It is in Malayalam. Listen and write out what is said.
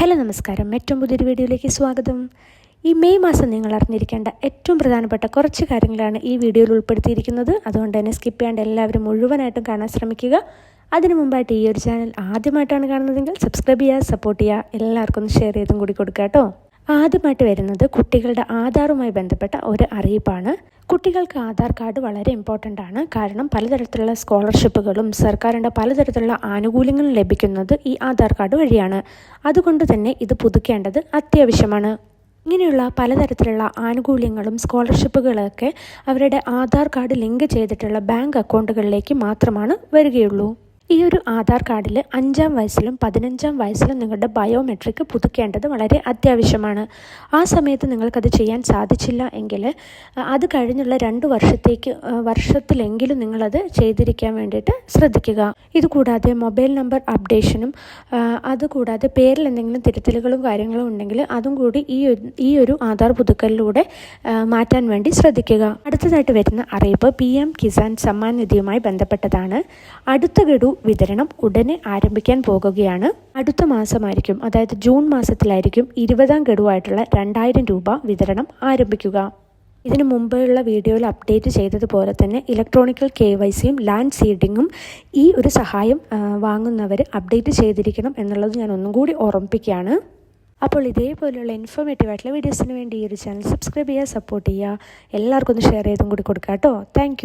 ഹലോ നമസ്കാരം. ഏറ്റവും പുതിയൊരു വീഡിയോയിലേക്ക് സ്വാഗതം. ഈ മെയ് മാസം നിങ്ങൾ അറിഞ്ഞിരിക്കേണ്ട ഏറ്റവും പ്രധാനപ്പെട്ട കുറച്ച് കാര്യങ്ങളാണ് ഈ വീഡിയോയിൽ ഉൾപ്പെടുത്തിയിരിക്കുന്നത്. അതുകൊണ്ട് തന്നെ സ്കിപ്പ് ചെയ്യാണ്ട് എല്ലാവരും മുഴുവനായിട്ടും കാണാൻ ശ്രമിക്കുക. അതിനു മുമ്പായിട്ട് ഈ ഒരു ചാനൽ ആദ്യമായിട്ടാണ് കാണുന്നതെങ്കിൽ സബ്സ്ക്രൈബ് ചെയ്യുക സപ്പോർട്ട് ചെയ്യുക. എല്ലാവർക്കും ഒന്ന് ഷെയർ ചെയ്തും കൂടി കൊടുക്കുക കേട്ടോ. ആദ്യമായിട്ട് വരുന്നത് കുട്ടികളുടെ ആധാറുമായി ബന്ധപ്പെട്ട ഒരു അറിയിപ്പാണ്. കുട്ടികൾക്ക് ആധാർ കാർഡ് വളരെ ഇമ്പോർട്ടന്റ് ആണ്. കാരണം പലതരത്തിലുള്ള സ്കോളർഷിപ്പുകളും സർക്കാരിന്റെ പലതരത്തിലുള്ള ആനുകൂല്യങ്ങളും ലഭിക്കുന്നത് ഈ ആധാർ കാർഡ് വഴിയാണ്. അതുകൊണ്ട് തന്നെ ഇത് പുതുക്കേണ്ടത് അത്യാവശ്യമാണ്. ഇങ്ങനെയുള്ള പലതരത്തിലുള്ള ആനുകൂല്യങ്ങളും സ്കോളർഷിപ്പുകളൊക്കെ അവരുടെ ആധാർ കാർഡ് ലിങ്ക് ചെയ്തിട്ടുള്ള ബാങ്ക് അക്കൗണ്ടുകളിലേക്ക് മാത്രമാണ് വരികയുള്ളൂ. ഈ ഒരു ആധാർ കാർഡിൽ അഞ്ചാം വയസ്സിലും പതിനഞ്ചാം വയസ്സിലും നിങ്ങളുടെ ബയോമെട്രിക് പുതുക്കേണ്ടത് വളരെ അത്യാവശ്യമാണ്. ആ സമയത്ത് നിങ്ങൾക്കത് ചെയ്യാൻ സാധിച്ചില്ല എങ്കിൽ അത് കഴിഞ്ഞുള്ള രണ്ട് വർഷത്തേക്ക് വർഷത്തിലെങ്കിലും നിങ്ങളത് ചെയ്തിരിക്കാൻ വേണ്ടിയിട്ട് ശ്രദ്ധിക്കുക. ഇതുകൂടാതെ മൊബൈൽ നമ്പർ അപ്ഡേഷനും അതുകൂടാതെ പേരിൽ എന്തെങ്കിലും തിരുത്തലുകളും കാര്യങ്ങളും ഉണ്ടെങ്കിൽ അതും കൂടി ഈ ഈ ഒരു ആധാർ പുതുക്കലിലൂടെ മാറ്റാൻ വേണ്ടി ശ്രദ്ധിക്കുക. അടുത്തതായിട്ട് വരുന്ന അറിയിപ്പ് പി എം കിസാൻ സമ്മാൻ നിധിയുമായി ബന്ധപ്പെട്ടതാണ്. അടുത്ത ഗഡു വിതരണം ഉടനെ ആരംഭിക്കാൻ പോകുകയാണ്. അടുത്ത മാസമായിരിക്കും അതായത് ജൂൺ മാസത്തിലായിരിക്കും ഇരുപതാം ഗഡുവായിട്ടുള്ള രണ്ടായിരം രൂപ വിതരണം ആരംഭിക്കുക. ഇതിനു മുമ്പുള്ള വീഡിയോയിൽ അപ്ഡേറ്റ് ചെയ്തതുപോലെ തന്നെ ഇലക്ട്രോണിക്കൽ കെ വൈ സിയും ലാൻഡ് സീഡിങ്ങും ഈ ഒരു സഹായം വാങ്ങുന്നവർ അപ്ഡേറ്റ് ചെയ്തിരിക്കണം എന്നുള്ളത് ഞാൻ ഒന്നും കൂടി ഓർമ്മിപ്പിക്കുകയാണ്. അപ്പോൾ ഇതേപോലെയുള്ള ഇൻഫോർമേറ്റീവ് ആയിട്ടുള്ള വീഡിയോസിന് വേണ്ടി ഈ ഒരു ചാനൽ സബ്സ്ക്രൈബ് ചെയ്യുക സപ്പോർട്ട് ചെയ്യുക. എല്ലാവർക്കും ഒന്ന് ഷെയർ ചെയ്തും കൂടി കൊടുക്കാം കേട്ടോ. താങ്ക്